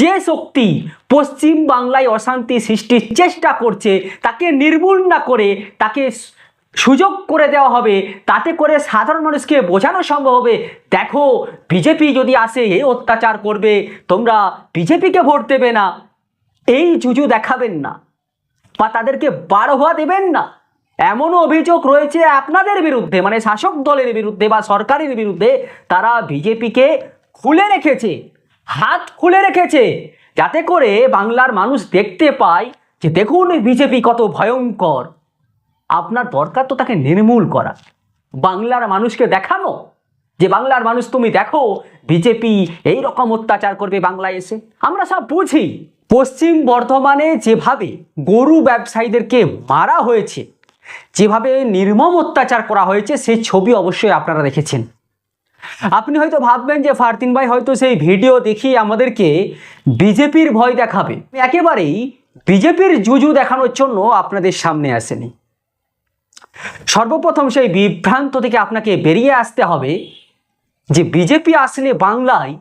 যে শক্তি পশ্চিম বাংলায় অশান্তি সৃষ্টির চেষ্টা করছে, তাকে নির্মূল না করে তাকে সুযোগ করে দেওয়া হবে, তাতে করে সাধারণ মানুষকে বোঝানো সম্ভব হবে। দেখো, বিজেপি যদি আসে এই অত্যাচার করবে, তোমরা বিজেপিকে ভোট দেবে না। এই জুজু দেখাবেন না বা তাদেরকে বারোয়া দেবেন না। এমনও অভিযোগ রয়েছে আপনাদের বিরুদ্ধে মানে শাসক দলের বিরুদ্ধে বা সরকারের বিরুদ্ধে, তারা বিজেপিকে খুলে রেখেছে। হাত খুলে রেখেছে, যাতে করে বাংলার মানুষ দেখতে পায় যে দেখুন বিজেপি কত ভয়ঙ্কর। আপনার দরকার তো তাকে নির্মূল করা। বাংলার মানুষকে দেখানো। যে বাংলার মানুষ তুমি দেখো, বিজেপি এই রকম অত্যাচার করবে বাংলায় এসে। আমরা সব বুঝি। পশ্চিম বর্ধমানে যেভাবে গরু ব্যবসায়ীদেরকে মারা হয়েছে, যেভাবে নির্মম অত্যাচার করা হয়েছে, সেই ছবি অবশ্যই আপনারা দেখেছেন। আপনি হয়তো ভাববেন যে ফারতিন ভাই হয়তো সেই ভিডিও দেখিয়ে আমাদেরকে বিজেপির ভয় দেখাবে। একেবারেই বিজেপির জুজু দেখানোর জন্য আপনাদের সামনে আসেনি। সর্বপ্রথম সেই বিভ্রান্ত থেকে আপনাকে বেরিয়ে আসতে হবে যে বিজেপি আসলে বাংলায়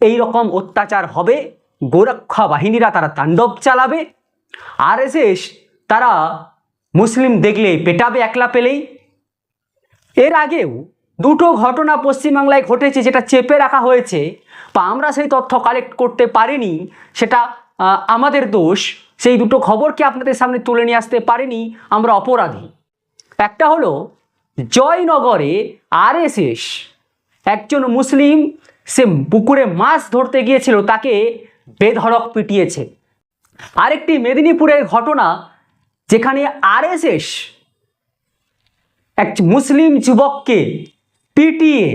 এই রকম অত্যাচার হবে, গোরক্ষা বাহিনীরা তারা তাণ্ডব চালাবে, আরএসএস তারা মুসলিম দেখলে পেটাবে একলা পেলেই। এর আগেও দুটো ঘটনা পশ্চিমবাংলায় ঘটেছে যেটা চেপে রাখা হয়েছে, বা আমরা সেই তথ্য কালেক্ট করতে পারিনি, সেটা আমাদের দোষ, সেই দুটো খবরকে আপনাদের সামনে তুলে নিয়ে আসতে পারিনি, আমরা অপরাধী। একটা হলো, জয়নগরে আরএসএস একজন মুসলিম, সে পুকুরে মাছ ধরতে গিয়েছিল, তাকে বেধড়ক পিটিয়েছে। আরেকটি মেদিনীপুরের ঘটনা, যেখানে আরএসএস এক মুসলিম যুবককে পিটিয়ে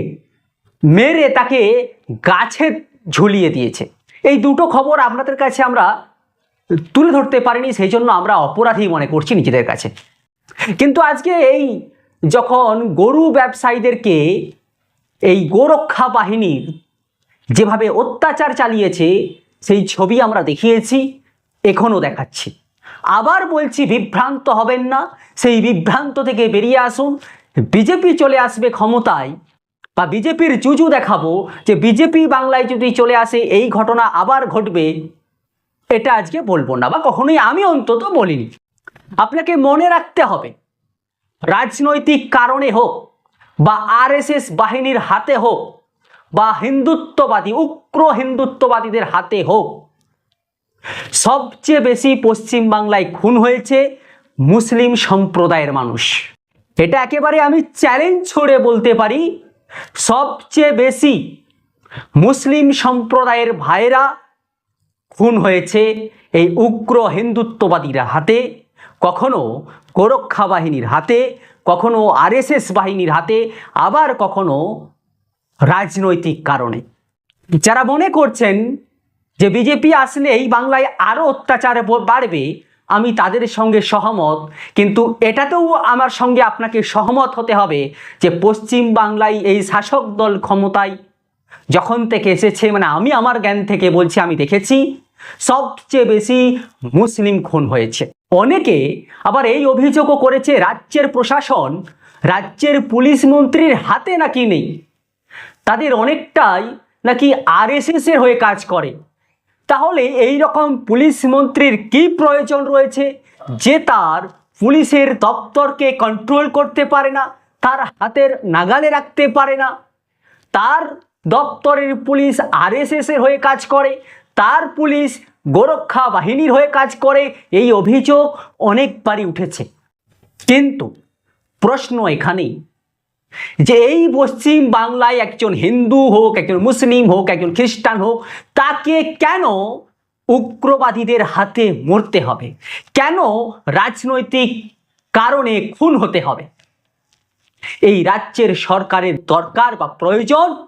মেরে তাকে গাছে ঝুলিয়ে দিয়েছে। এই দুটো খবর আপনাদের কাছে আমরা তুলে ধরতে পারিনি, সেই জন্য আমরা অপরাধী মনে করছি নিজেদের কাছে। কিন্তু আজকে এই যখন গরু ব্যবসায়ীদেরকে এই গোরক্ষা বাহিনীর যেভাবে অত্যাচার চালিয়েছে, সেই ছবি আমরা দেখিয়েছি এখনও দেখাচ্ছি। আবার বলছি বিভ্রান্ত হবেন না, সেই বিভ্রান্ত থেকে বেরিয়ে আসুন বিজেপি চলে আসবে ক্ষমতায় বা বিজেপির জুজু দেখাবো যে বিজেপি বাংলায় যদি চলে আসে, এই ঘটনা আবার ঘটবে, এটা আজকে বলব না বা কখনোই আমি অন্তত বলিনি। আপনাকে মনে রাখতে হবে, রাজনৈতিক কারণে হোক বা আরএসএস বাহিনীর হাতে হোক বা হিন্দুত্ববাদী, উগ্র হিন্দুত্ববাদীদের হাতে হোক, সবচেয়ে বেশি পশ্চিম বাংলায় খুন হয়েছে মুসলিম সম্প্রদায়ের মানুষ। এটা একেবারে আমি চ্যালেঞ্জ ছড়ে বলতে পারি। সবচেয়ে বেশি মুসলিম সম্প্রদায়ের ভাইরা খুন হয়েছে এই উগ্র হিন্দুত্ববাদীরা হাতে, কখনো গোরক্ষা বাহিনীর হাতে, কখনো আরএসএস বাহিনীর হাতে, আবার কখনো রাজনৈতিক কারণে। যারা মনে করছেন যে বিজেপি আসলে এই বাংলায় আরও অত্যাচার বাড়বে আমি তাদের সঙ্গে সহমত, কিন্তু এটাতেও আমার সঙ্গে আপনাকে সহমত হতে হবে যে পশ্চিম বাংলায় এই শাসক দল ক্ষমতায় যখন থেকে এসেছে মানে আমি আমার জ্ঞান থেকে বলছি, আমি দেখেছি, সবচেয়ে বেশি মুসলিম খুন হয়েছে। অনেকে আবার এই অভিযোগও করেছে, রাজ্যের প্রশাসন রাজ্যের পুলিশ মন্ত্রীর হাতে নাকি নেই? তাদের অনেকটাই নাকি আরএসএস এর হয়ে কাজ করে। তাহলে এই রকম পুলিশ মন্ত্রীর কি প্রয়োজন রয়েছে যে তার পুলিশের দপ্তরকে কন্ট্রোল করতে পারে না, তার হাতের নাগালে রাখতে পারে না? তার দপ্তরের পুলিশ আরএসএস এর হয়ে কাজ করে, তার পুলিশ গোরক্ষা বাহিনীর হয়ে কাজ করে, এই অভিযোগ অনেকবারই উঠেছে। কিন্তু প্রশ্ন এখানেই যে এই পশ্চিম বাংলায় একজন হিন্দু হোক, একজন মুসলিম হোক, একজন খ্রিস্টান হোক, তাকে কেন উগ্রবাদীদের হাতে মরতে হবে? কেন রাজনৈতিক কারণে খুন হতে হবে? এই রাজ্যের সরকারের দরকার বা প্রয়োজন?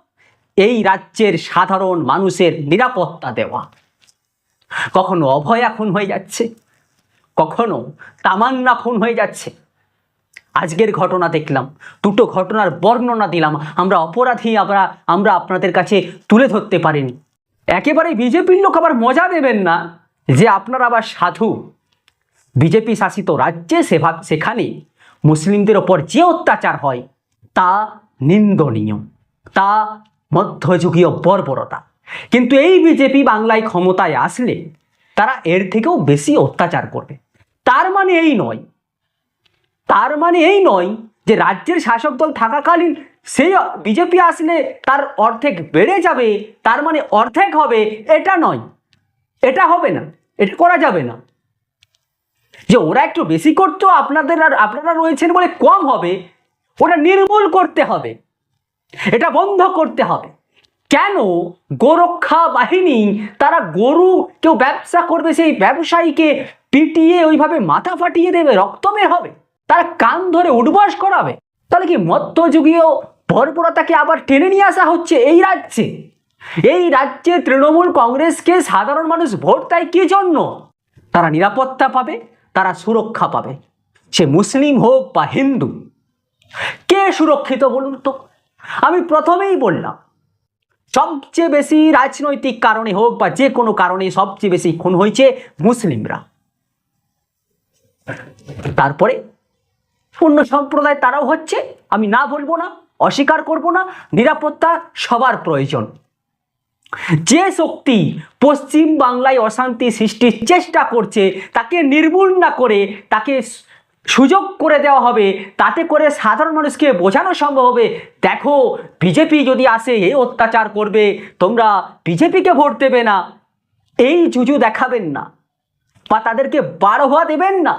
এই রাজ্যের সাধারণ মানুষের নিরাপত্তা দেওয়া। কখনো অভয়া খুন হয়ে যাচ্ছে, কখনো তামান্না খুন হয়ে যাচ্ছে। আজকের ঘটনা দেখলাম, দুটো ঘটনার বর্ণনা দিলাম, আমরা অপরাধী, আমরা আমরা আপনাদের কাছে তুলে ধরতে পারিনি। একেবারে বিজেপির লোক আবার মজা দেবেন না যে আপনারা আবার সাধু। বিজেপি শাসিত রাজ্যে সেখানে মুসলিমদের ওপর যে অত্যাচার হয়, তা নিন্দনীয়, তা মধ্যযুগীয় বর্বরতা। কিন্তু এই বিজেপি বাংলায় ক্ষমতায় আসলে তারা এর থেকেও বেশি অত্যাচার করবে। তার মানে এই নয় তার মানে এই নয় যে রাজ্যের শাসক দল থাকাকালীন সেই বিজেপি আসলে তার অর্ধেক বেড়ে যাবে, তার মানে অর্ধেক হবে, এটা নয়। এটা হবে না, এটা করা যাবে না। যে ওরা একটু বেশি করতো, আপনাদের আর আপনারা রয়েছেন বলে কম হবে, ওটা নির্মূল করতে হবে। এটা বন্ধ করতে হবে। কেন? গোরক্ষা বাহিনী, তারা গরু, কেউ ব্যবসা করবে, সেই ব্যবসায়ীকে পিটিয়ে ওইভাবে মাথা ফাটিয়ে দেবে, রক্ত বের হবে। তারা কান ধরে উঠবাস করাবে। তাহলে কি মধ্যযুগীয় বর্বরতাকে আবার টেনে নিয়ে আসা হচ্ছে এই রাজ্যে? এই রাজ্যে তৃণমূল কংগ্রেসকে সাধারণ মানুষ ভোট দেয় কি জন্য? তারা নিরাপত্তা পাবে, তারা সুরক্ষা পাবে। সে মুসলিম হোক বা হিন্দু, কে সুরক্ষিত বলুন তো? আমি প্রথমেই বললাম, সবচেয়ে বেশি রাজনৈতিক কারণে হোক বা যে কোনো কারণে সবচেয়ে বেশি খুন হয়েছে মুসলিমরা। তারপরে অন্য সম্প্রদায় তারাও হচ্ছে, আমি না বলব না, অস্বীকার করব না, নিরাপত্তা সবার প্রয়োজন। যে শক্তি পশ্চিম বাংলায় অশান্তি সৃষ্টির চেষ্টা করছে, তাকে নির্মূল না করে, তাকে সুযোগ করে দেওয়া হবে, তাতে করে সাধারণ মানুষকে বোঝানো সম্ভব হবে, দেখো, বিজেপি যদি আসে এই অত্যাচার করবে, তোমরা বিজেপিকে ভোট দেবে না, এই জুজু দেখাবেন না, বা তাদেরকে বাড়োয়া দেবেন না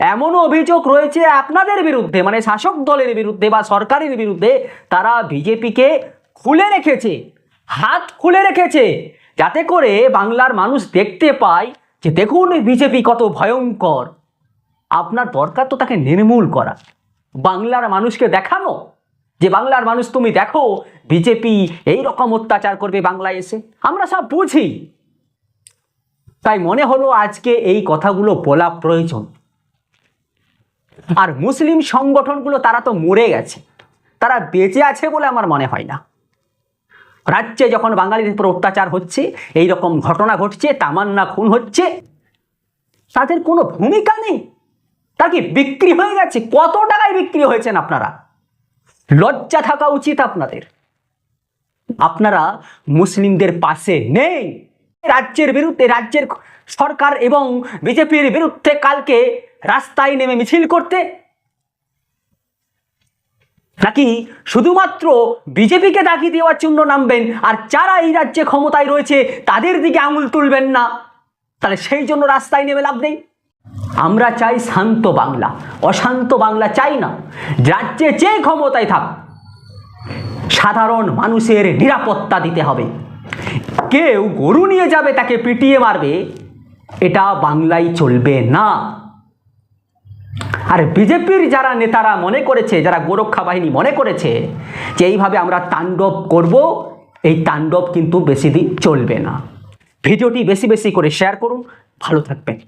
এমনও অভিযোগ রয়েছে আপনাদের বিরুদ্ধে মানে শাসক দলের বিরুদ্ধে বা সরকারের বিরুদ্ধে তারা বিজেপিকে খুলে রেখেছে, হাত খুলে রেখেছে, যাতে করে বাংলার মানুষ দেখতে পায় যে দেখুন বিজেপি কত ভয়ঙ্কর। আপনার দরকার তো তাকে নির্মূল করা। বাংলার মানুষকে দেখানো, যে বাংলার মানুষ তুমি দেখো বিজেপি এই রকম অত্যাচার করবে বাংলায় এসে। আমরা সব বুঝি। তাই মনে হলো আজকে এই কথাগুলো বলা প্রয়োজন। আর মুসলিম সংগঠনগুলো তারা তো মরে গেছে। তারা বেঁচে আছে বলে আমার মনে হয় না। রাজ্যে যখন বাঙালিদের উপর অত্যাচার হচ্ছে এই রকম ঘটনা ঘটছে, তামান্না খুন হচ্ছে, তাদের কোনো ভূমিকা নেই। তা কি বিক্রি হয়ে গেছে? কত টাকায় বিক্রি হয়েছেন আপনারা? লজ্জা থাকা উচিত আপনাদের। আপনারা মুসলিমদের পাশে নেই। রাজ্যের বিরুদ্ধে রাজ্যের সরকার এবং বিজেপির বিরুদ্ধে কালকে রাস্তায় নেমে মিছিল করতে। নাকি শুধুমাত্র বিজেপিকে দাগি দেওয়ার জন্য নামবেন আর যারা এই রাজ্যে ক্ষমতায় রয়েছে তাদের দিকে আঙুল তুলবেন না? তাহলে সেই জন্য রাস্তায় নেমে লাভ নেই। আমরা চাই শান্ত বাংলা, অশান্ত বাংলা চাই না। রাজ্যে যে ক্ষমতায় থাক, সাধারণ মানুষের নিরাপত্তা দিতে হবে। কেউ গরু নিয়ে যাবে, তাকে পিটিয়ে মারবে, এটা বাংলায় চলবে না। আর বিজেপির যারা নেতারা মনে করেছে, যারা গোরক্ষা বাহিনী মনে করেছে, যে এইভাবে আমরা তাণ্ডব করব, এই তাণ্ডব কিন্তু বেশি দিন চলবে না। ভিডিওটি বেশি বেশি করে শেয়ার করুন, ভালো থাকবেন।